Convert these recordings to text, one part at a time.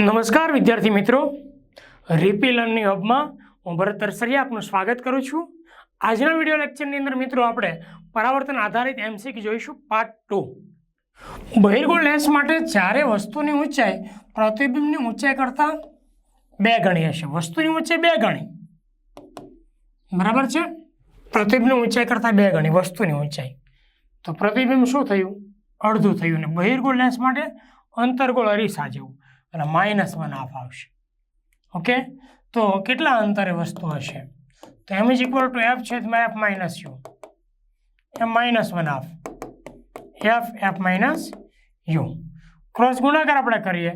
નમસ્કાર, વિદ્યાર્થી મિત્રો. રીપી લર્નિંગ હબમાં હું ભરત તરસરિયા આપનું સ્વાગત કરું છું. આજના વીડિયો લેક્ચરની અંદર મિત્રો આપણે પરાવર્તન આધારિત એમસીક્યુ જોઈશું પાર્ટ ટુ બહિર્ગોળ લેન્સ માટે જ્યારે વસ્તુની ઊંચાઈ પ્રતિબિંબની ઊંચાઈ કરતાં બે ગણી હશે. વસ્તુની ઊંચાઈ બે ગણી. બરાબર છે? પ્રતિબિંબની ઊંચાઈ કરતાં બે ગણી વસ્તુની ઊંચાઈ. તો પ્રતિબિંબ શું થયું? અડધું થયું. ને બહિર્ગોળ લેન્સ માટે અંતર્ગોળ અરીસા જેવું. અને માઇનસ વન હાફ આવશે. ઓકે? તો કેટલા અંતરે વસ્તુ હશે? તો m is equal to f છેદમાં f minus u m minus one half f f minus u cross ગુણાકાર આપણે કરીએ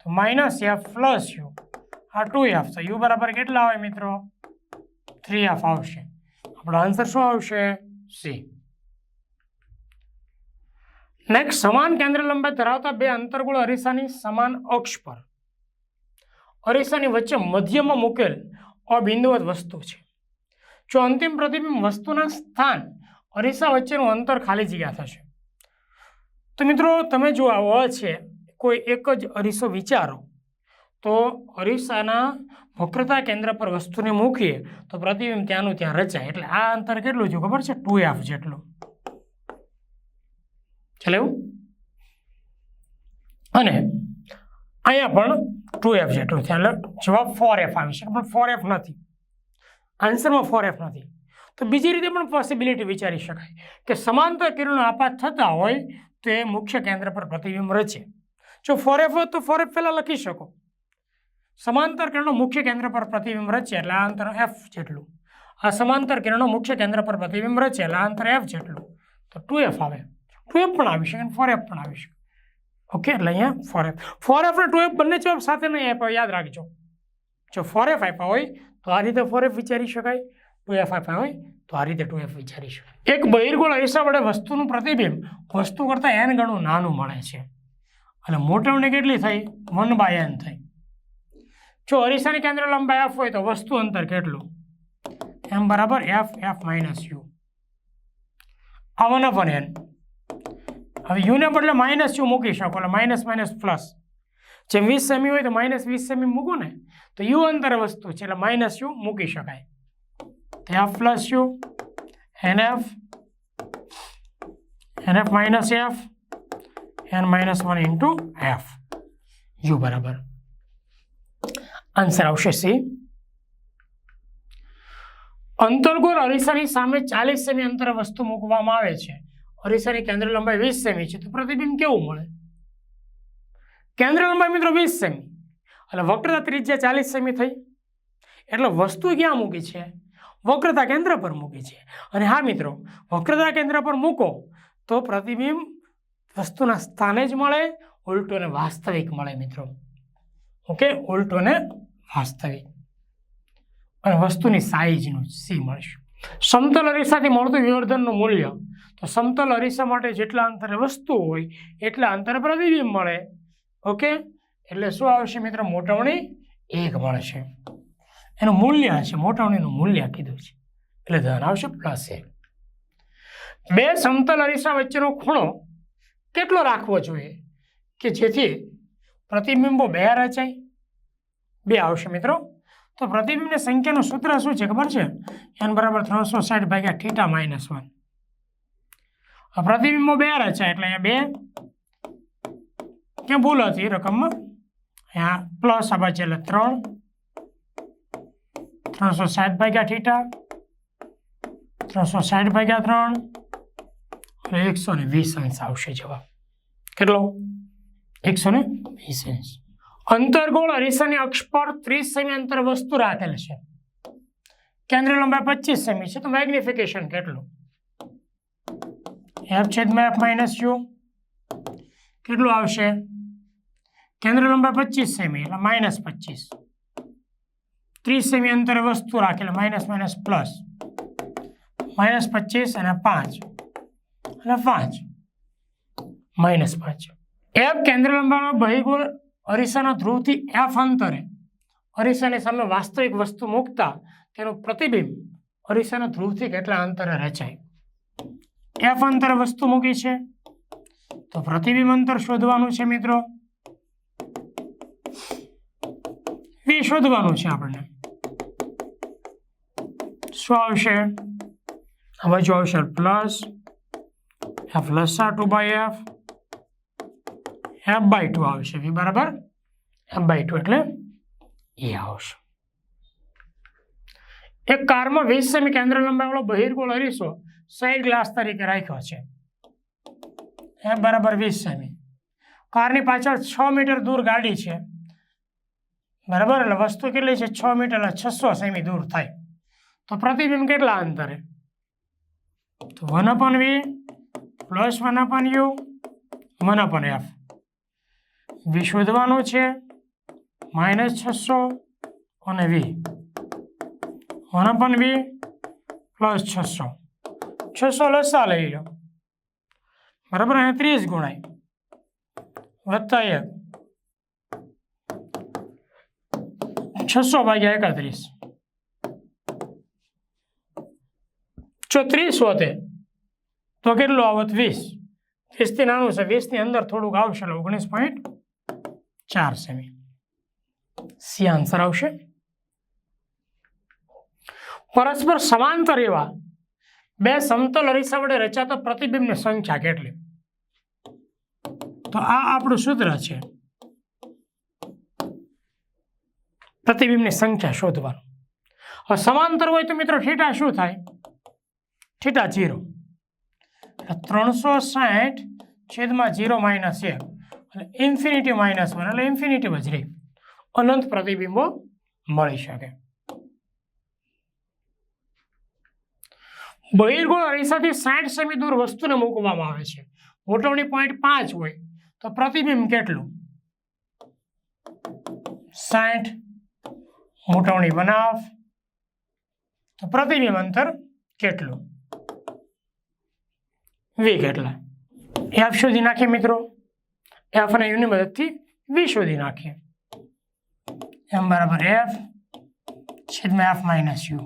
તો માઇનસ એફ પ્લસ યુ આ ટુ એફ તો યુ બરાબર કેટલા હોય મિત્રો? થ્રી એફ આવશે. આપણો આન્સર શું આવશે? સી નેક્સ્ટ સમાન કેન્દ્ર લંબાઈ ધરાવતા બે અંતર્ગોળ અરીસાની સમાન અક્ષ પર. અરીસાની વચ્ચે મધ્યમાં મૂકેલ અબિંદુવત વસ્તુ છે. જો અંતિમ પ્રતિબિંબ વસ્તુના સ્થાન અરીસા વચ્ચેનું અંતર ખાલી જગ્યા થશે. તો મિત્રો, તમે જો આ અ છે, કોઈ એક જ અરીસો વિચારો, તો અરીસાના વક્રતા કેન્દ્ર પર વસ્તુને મૂકીએ, તો પ્રતિબિંબ ત્યાંનું ત્યાં રચાય. એટલે આ અંતર કેટલું છે ખબર છે? ટુ એફ જેટલું. એવું અને અહીંયા પણ ટુ એફ છે એટલે જવાબ ફોર એફ આવી શકે, પણ ફોર એફ નથી. આન્સરમાં ફોર એફ નથી. તો બીજી રીતે પણ પોસિબિલિટી વિચારી શકાય કે સમાંતર કિરણો આપાત થતા હોય તો એ મુખ્ય કેન્દ્ર પર પ્રતિબિંબ રચે. જો ફોર એફ હોય તો ફોર એફ પહેલાં લખી શકો. સમાંતર કિરણો મુખ્ય કેન્દ્ર પર પ્રતિબિંબ રચે એટલે આ અંતર એફ જેટલું. આ સમાંતર કિરણો મુખ્ય કેન્દ્ર પર પ્રતિબિંબ રચે એટલે આ અંતર એફ જેટલું. તો ટુ એફ આવે. ટુ એફ પણ આવી શકે અને ફોર એફ પણ આવી શકે. ઓકે એટલે અહીંયા ફોર એફ ફોર એફ અને ટુ એફ બંને જવાબ સાથે નહીં આપ્યા યાદ રાખજો. જો ફોર એફ આપ્યા હોય, તો આ રીતે ફોર એફ વિચારી શકાય. ટુ એફ આપ્યા હોય, તો આ રીતે ટુ એફ વિચારી શકાય. એક બહિર્ગોળ અરીસા વડે વસ્તુનું પ્રતિબિંબ વસ્તુ કરતાં એન ગણું નાનું મળે છે. અને મોટવણી કેટલી થઈ? વન બાય એન થઈ. જો અરીસાની કેન્દ્ર લંબાઈ એફ હોય તો વસ્તુ અંતર કેટલું? એમ બરાબર એફ એફ માઇનસ યુ આ વન અપન એન હવે યુને બદલે માઇનસ યુ મૂકી શકો એટલે માઇનસ માઇનસ પ્લસ જેમ વીસ સેમી હોય તો માઇનસ વીસ સેમી મૂકો ને, તો યુ અંતર વસ્તુ છે એટલે માઇનસ યુ મૂકી શકાય. F plus u n f n f minus f n minus one into f u બરાબર. આન્સર આવશે સી અંતર્ગોળ અરીસાની સામે ચાલીસ સેમી અંતર વસ્તુ મૂકવામાં આવે છે. અરીસાની કેન્દ્ર લંબાઈ વીસ સેમી છે, તો પ્રતિબિંબ કેવું મળે? કેન્દ્ર લંબાઈ મિત્રો વીસ સેમી. એટલે વક્રતા ત્રિજ્યા ચાલીસ સેમી થઈ. એટલે વસ્તુ ક્યાં મૂકી છે? વક્રતા કેન્દ્ર પર મૂકી છે. અને હા મિત્રો, વક્રતા કેન્દ્ર પર મૂકો, તો પ્રતિબિંબ વસ્તુના સ્થાને જ મળે ઉલટોને વાસ્તવિક મળે મિત્રો. ઓકે? ઉલટોને વાસ્તવિક. અને વસ્તુની સાઈઝનું સી મળશે. સમતલ અરીસાથી મળતું વિવર્ધનનું મૂલ્ય. તો સમતલ અરીસા માટે જેટલા અંતરે વસ્તુ હોય, એટલા અંતરે પ્રતિબિંબ મળે. ઓકે એટલે શું આવશે મિત્ર? મોટવણી એક મળશે. એનું મૂલ્ય હશે મોટવણીનું મૂલ્ય કીધું છે. એટલે ધન આવશે પ્લસ એક. બે સમતલ અરીસા વચ્ચેનો ખૂણો કેટલો રાખવો જોઈએ? કે જેથી પ્રતિબિંબો બે રચાય? બે આવશે મિત્રો. તો પ્રતિબિંબની સંખ્યાનું સૂત્ર શું છે ખબર છે? એન બરાબર ત્રણસો સાઠ ભાગ્યા થીટા માઇનસ વન પ્રતિબિંબો બે રચાય એટલે અહીંયા બે. ક્યાં ભૂલ હતી રકમમાં? અહીંયા પ્લસ આ બાજુ એટલે ત્રણ. ત્રણસો સાઠ ભાગ્યા થીટા ત્રણસો સાઠ ભાગ્યા ત્રણ. અને એકસો ને વીસ અંશ આવશે જવાબ. કેટલો? એકસો ને વીસ અંશ. અંતર્ગોળ અરીસાની અક્ષ પર ત્રીસ સેમી અંતર વસ્તુ રાખેલ છે. કેન્દ્ર લંબાઈ પચીસ સેમી છે, તો મેગ્નિફિકેશન કેટલું? એફ છેદમાં એફ માઇનસ યુ કેટલું આવશે? કેન્દ્ર લંબાઈ પચીસ સેમી, એટલે માઇનસ પચીસ. ત્રીસ સેમી અંતરે વસ્તુ રાખેલ માઇનસ માઇનસ પ્લસ માઇનસ પચીસ અને પાંચ. અને પાંચ. માઇનસ પાંચ. એફ કેન્દ્ર લંબાઈનો બહિર્ગોળ અરીસાના ધ્રુવથી એફ અંતરે અરીસાની સામે વાસ્તવિક વસ્તુ મૂકતા તેનું પ્રતિબિંબ અરીસાના ધ્રુવથી કેટલા અંતરે રચાય? એફ અંતરે વસ્તુ મૂકી છે. તો પ્રતિબિંબ અંતર શોધવાનું છે મિત્રો. વી શોધવાનું છે આપણને. શું આવશે? આ બાજુ આવશે પ્લસ એફ લસા two by F F by two આવશે વી બરાબર? બાય ટુ એટલે એ આવશે. એક કારમાં વીસ સેમી કેન્દ્ર લંબાઈવાળો બહિર્ગોળ અરીસો સાઈડ ગ્લાસ તરીકે રાખ્યો છે. એફ બરાબર વીસ સેમી. કારની પાછળ છ મીટર દૂર ગાડી છે. બરાબર? એટલે વસ્તુ કેટલી છે? છ મીટર એટલે છસો સેમી દૂર થાય. તો પ્રતિબિંબ કેટલા અંતરે? તો one upon V plus one upon U one upon F વી શોધવાનો છે માઇનસ છસો અને V. One upon V plus છસો. છસો લસા લઈ લો બરાબર અહીંયા ત્રીસ ગુણાય. વત્તા એક. છસો ભાગ્યા એકત્રીસ. જો ત્રીસ હોતે તો કેટલું આવત વીસ? વીસથી નાનું છે, વીસની અંદર થોડુંક આવશે ઓગણીસ પોઈન્ટ ચાર સેમી. સી આન્સર આવશે? પરસ્પર સમાંતર એવા બે સમતલ અરીસા વડે રચાતા પ્રતિબિંબની સંખ્યા કેટલી? તો આ આપણું સૂત્ર છે. પ્રતિબિંબની સંખ્યા શોધવાનું. હવે સમાંતર હોય તો મિત્રો ઠીટા શું થાય? Theta zero. ત્રણસો સાઠ છેદમાં જીરો માઇનસ એક. એટલે ઇન્ફિનિટી માઇનસ વન એટલે ઇન્ફિનિટી જ અનંત પ્રતિબિંબો મળી શકે. બહિર્ગોળ અરીસાથી સાઠ સેમી દૂર વસ્તુને મૂકવામાં આવે છે. મોટવણી પોઈન્ટ પાંચ હોય તો પ્રતિબિંબ કેટલું? સાઠ. મોટવણી બનાવ તો પ્રતિબિંબ અંતર કેટલું? વી કેટલા આપ શોધી નાખીએ મિત્રો. એફ અને યુની મદદથી વી શોધી નાખીએ. એમ બરાબર એફ છેદમાં એફ માઇનસ યુ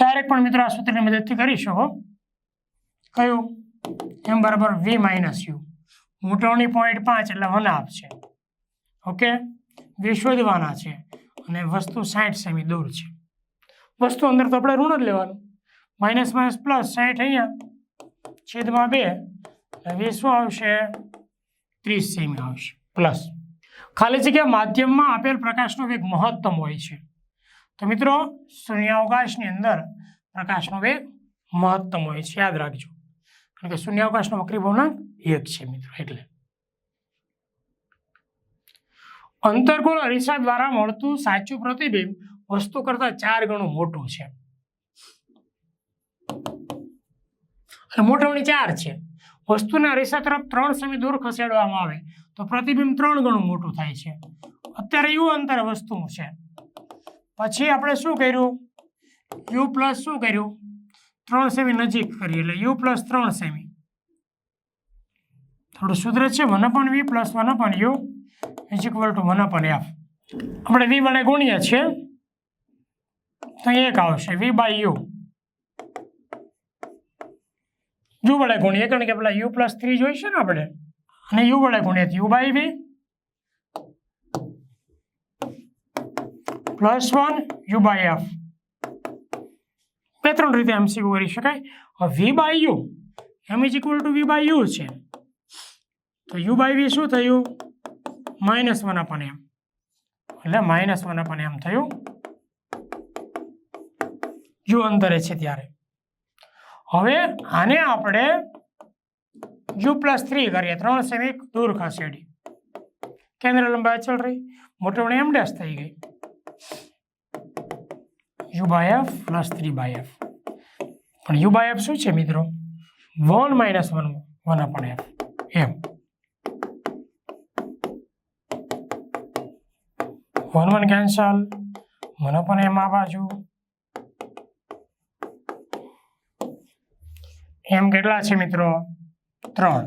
ડાયરેક્ટ પણ મિત્રો આ સૂત્રની મદદથી કરી શકો. કયું? એમ બરાબર વી માઇનસ યુ મોટવણી પોઈન્ટ પાંચ એટલે વન આપ છે. ઓકે વી શોધવાના છે. અને વસ્તુ સાઠ સેમી દૂર છે. વસ્તુ અંદર તો આપણે ઋણ જ લેવાનું. માઇનસ માઇનસ પ્લસ સાઠ અહીંયા. છેદમાં બે. એટલે વી શું આવશે? ત્રીસ સેમી આવશે પ્લસ ખાલી જગ્યા માધ્યમમાં આપેલ પ્રકાશનો વેગ મહત્તમ હોય છે. તો મિત્રો, શૂન્યાવકાશની અંદર પ્રકાશનો વેગ મહત્તમ હોય છે. યાદ રાખજો. કારણ કે શૂન્યાવકાશનો વક્રી પૂર્ણાંક એક છે મિત્રો, એટલે. અંતર્ગોળ અરીસા દ્વારા મળતું સાચું પ્રતિબિંબ વસ્તુ કરતાં ચાર ગણું મોટું છે. અને મોટવણી ચાર છે. વસ્તુના રેસા તરફ ત્રણ સેમી દૂર ખસેડવામાં આવે. તો પ્રતિબિંબ ત્રણ ગણું મોટું થાય છે. અત્યારે યુ અંતરે વસ્તુ છે. પછી આપણે શું કર્યું? યુ પ્લસ શું કર્યું? ત્રણ સેમી નજીક કરી, એટલે યુ પ્લસ ત્રણ સેમી. થોડું સુધરે છે, one upon V plus one upon U is equal to one upon F. આપણે વી વડે ગુણીએ છીએ. તો એક આવશે, વી બાય યુ. યુ વડે ગુણીએ કારણ કે પેલા યુ પ્લસ થ્રી જોઈશે ને આપણે? અને યુ વડે ગુણીએ U by V. Plus one, U by F. બે ત્રણ રીતે એમસીક્યુ કરી શકાય. V by U. M is equal to V by U છે. તો યુ બાય વી શું થયું? Minus one upon M. એટલે માઇનસ વન અપન એમ થયું. યુ અંતરે છે ત્યારે. હવે આને આપણે યુ પ્લસ થ્રી કરીએ. ત્રણ સેમી દૂર ખસેડી કેન્દ્ર લંબાઈ અચળ રહી. મોટવણી એમ ડેશ થઈ ગઈ. U by F plus three by F પણ યુ બાય એફ શું છે મિત્રો? One minus one one upon F M. One one cancel one પણ એમ આ બાજુ. એમ કેટલા છે મિત્રો? ત્રણ.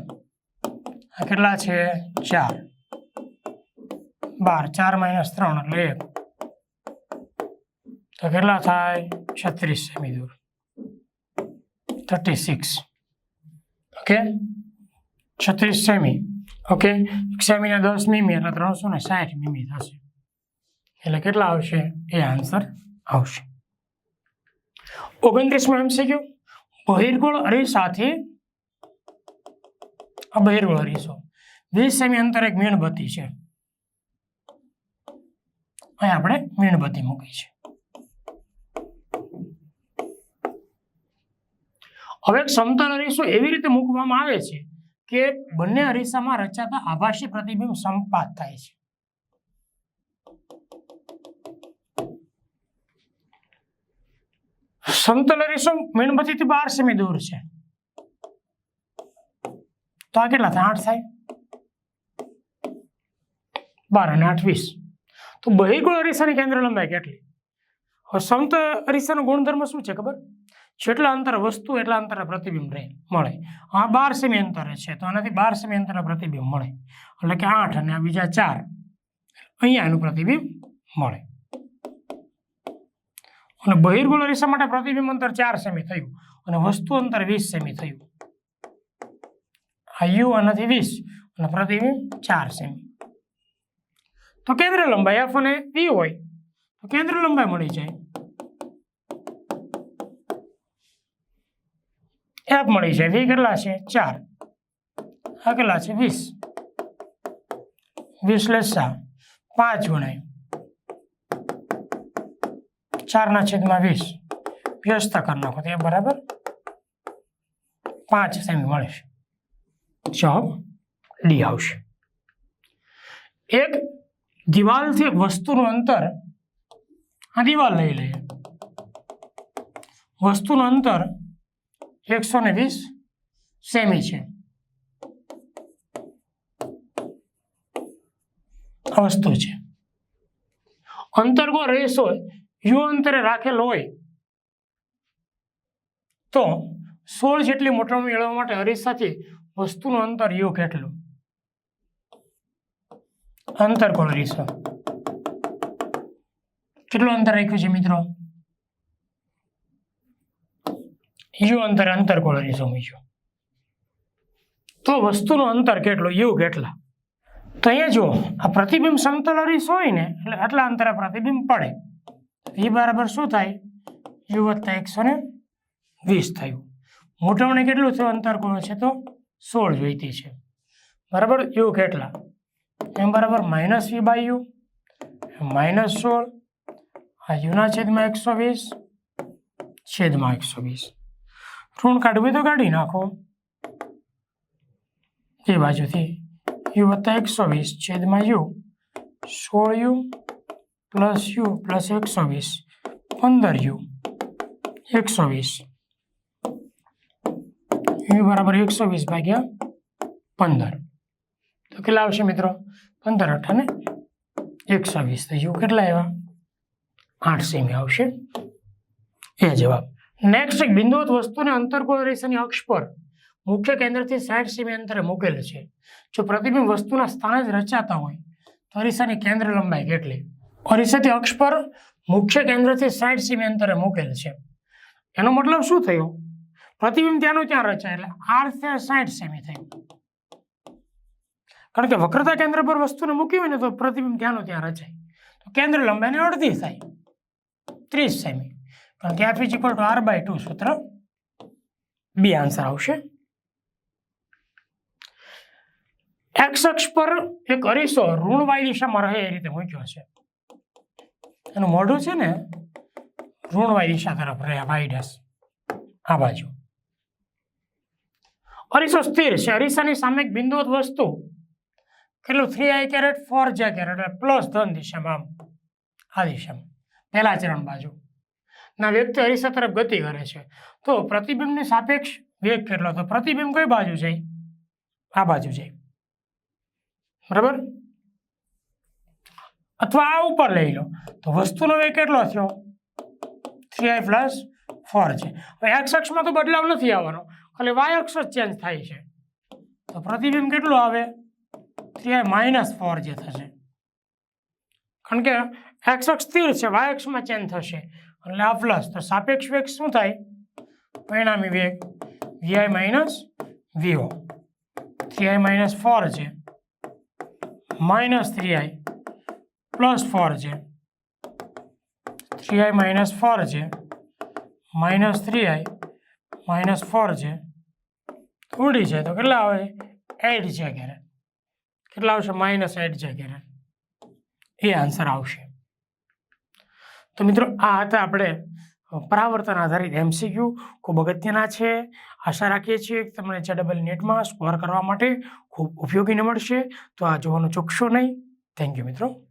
આ કેટલા છે? ચાર. બાર. ચાર માઇનસ ત્રણ એટલે એક. તો કેટલા થાય? છત્રીસ સેમી દૂર થર્ટી સિક્સ. ઓકે? છત્રીસ સેમી. ઓકે? એક સેમીના દસ મીમી એટલે ત્રણસો ને સાઠ મીમી થશે. એટલે કેટલા આવશે? એ આન્સર આવશે. ઓગણત્રીસમાં એમસીક્યુ બહિર્ગોળ અરીસાથી આ બહિર્ગોળ અરીસો. વીસ સેમી અંતર એક મીણબત્તી છે. અહીં આપણે મીણબત્તી મૂકી છે. હવે સમતલ અરીસો એવી રીતે મૂકવામાં આવે છે કે બંને અરીસામાં રચાતા આભાસી પ્રતિબિંબ સંપાત થાય છે. સમતલ રેશો મીણબત્તીથી બાર સેમી દૂર છે. તો આ કેટલા થાય? આઠ થાય? બાર અને આઠ વીસ. તો બહિર્ગોળ અરીસાની કેન્દ્ર લંબાઈ કેટલી? હવે સમત અરીસાનો ગુણધર્મ શું છે ખબર? જેટલા અંતર વસ્તુ, એટલા અંતરે પ્રતિબિંબ રહે, મળે. આ બાર સેમી અંતરે છે, તો આનાથી બાર સેમી અંતરે પ્રતિબિંબ મળે. એટલે કે આઠ અને આ બીજા ચાર, અહીંયા એનું પ્રતિબિંબ મળે. અને બહિર્ગોળ રેસા માટે પ્રતિબિંબ અંતર ચાર સેમી થયું અને વસ્તુ અંતર વીસ સેમી થયું. આ યુ આનાથી વીસ અને પ્રતિબિંબ ચાર સેમી. તો કેન્દ્ર લંબાઈ એફ અને વી હોય તો કેન્દ્ર લંબાઈ મળી જાય. એફ મળી જાય. વી કેટલા છે? ચાર. આ કેટલા છે? વીસ. વીસ લેસા પાંચ ગણાય. ચારના છેદમાં વીસ. વ્યસ્ત કરી નાખો તો એ બરાબર પાંચ સેમી મળે છે જવાબ ડી આવશે. એક દિવાલથી વસ્તુનું અંતર આ દિવાલ લઈ લઈએ. વસ્તુનું અંતર એકસો ને વીસ સેમી છે. વસ્તુ છે. અંતર કો રેસ હોય યુ અંતરે રાખેલ હોય. તો સોળ જેટલી મોટર મેળવવા માટે અરીસાથી વસ્તુનું અંતર યુ કેટલું અંતર કોણ અરીસો કેટલું અંતર રાખ્યું છે મિત્રો? યુ અંતર અંતર કોણ અરીસો મૂક્યો તો વસ્તુનું અંતર કેટલું? યુ કેટલા તો અહીંયા જુઓ આ પ્રતિબિંબ સમતલ હરીશ હોય ને, એટલે આટલા અંતરે પ્રતિબિંબ પડે. એ બરાબર શું થાય? યુ વત્તા એકસો ને વીસ થયું. મોટામણે કેટલું થયું? અંતર કોણ છે તો સોળ જોઈતી છે. બરાબર? યુ કેટલા? એમ બરાબર minus V by U, minus સોળ, આ યુના છેદમાં એકસો વીસ, છેદમાં એકસો વીસ. ઋણ કાઢવું તો કાઢી નાખો. એ બાજુથી યુ વત્તા એકસો વીસ છેદમાં યુ, સોળ યુ પ્લસ યુ પ્લસ એકસો વીસ. પંદર યુ. એકસો વીસ. યુ બરાબર એકસો વીસ ભાગ્યા પંદર. તો કેટલા આવશે મિત્રો? પંદર અઠાને એકસો વીસ. તો યુ કેટલા આવ્યા? આઠ સેમી આવશે. એ જવાબ. નેક્સ્ટ એક બિંદુવત વસ્તુને અંતરગોળ રેખાની અક્ષ પર મુખ્ય કેન્દ્રથી સાઠ સેમી અંતરે મૂકેલ છે. જો પ્રતિબિંબ વસ્તુના સ્થાને જ રચાતા હોય, તો અરીસાની કેન્દ્ર લંબાઈ કેટલી? અરીસાથી અક્ષ પર મુખ્ય કેન્દ્રથી સાઠ સેમી અંતરે મૂકેલ છે. એનો મતલબ શું થયો? પ્રતિબિંબ ત્યાંનું ત્યાં રચાય એટલે આર સાઠ સેમી થયું. કારણ કે વક્રતા કેન્દ્ર પર વસ્તુને મૂકી હોય ને તો પ્રતિબિંબ ત્યાંનું ત્યાં રચાય. તો કેન્દ્ર લંબાઈને અડધી થાય. ત્રીસ સેમી. કારણ કે F is equal to R by two સૂત્ર બી આન્સર આવશે. એક્સ અક્ષ પર એક અરીસો ઋણ વાય દિશામાં રહે એ રીતે મૂક્યો છે. એનું મોઢું છે ને ઋણ વાય દિશા તરફ રહે વાય ડેશ આ બાજુ. અરીસો સ્થિર છે. અરીસાની સામે એક બિંદુવત વસ્તુ. કેટલું? Three I caret four J caret plus ધન દિશામાં આમ. આ દિશામાં. પહેલા ચરણ બાજુ. ના, વ્યક્તિ અરીસા તરફ ગતિ કરે છે. તો પ્રતિબિંબની સાપેક્ષ વેગ કેટલો? તો પ્રતિબિંબ કઈ બાજુ જાય? આ બાજુ જાય. બરાબર? અથવા આ ઉપર લઈ લો. તો વસ્તુનો વેગ કેટલો થયો? થ્રી આઈ પ્લસ ફોર છે. હવે એક્સ અક્ષમાં તો બદલાવ નથી આવવાનો. ખાલી વાય અક્ષ જ ચેન્જ થાય છે. તો પ્રતિબિંબ કેટલું આવે? થ્રી આઈ માઇનસ ફોર જે થશે. કારણ કે એક્સ અક્ષ સ્થિર છે વાય અક્ષમાં ચેન્જ થશે. એટલે આ પ્લસ તો સાપેક્ષ વેગ શું થાય? પરિણામી વેગ V I minus V O three I minus four છે. Minus three I plus four છે. થ્રી આઈ માઇનસ ફોર છે. Minus three I minus four છે. ઉડી છે. તો કેટલા આવે? એટ છે ક્યારે કેટલા આવશે? માઇનસ એટ છે ક્યારે એ આન્સર આવશે. તો મિત્રો, આ હતા આપણે પરાવર્તન આધારિત એમસીક્યુ. ખૂબ અગત્યના છે. આશા રાખીએ છીએ કે તમને ડબલ નેટમાં સ્કોર કરવા માટે ખૂબ ઉપયોગી નીવડશે તો આ જોવાનું ચૂકશો નહીં. થેન્ક યુ મિત્રો.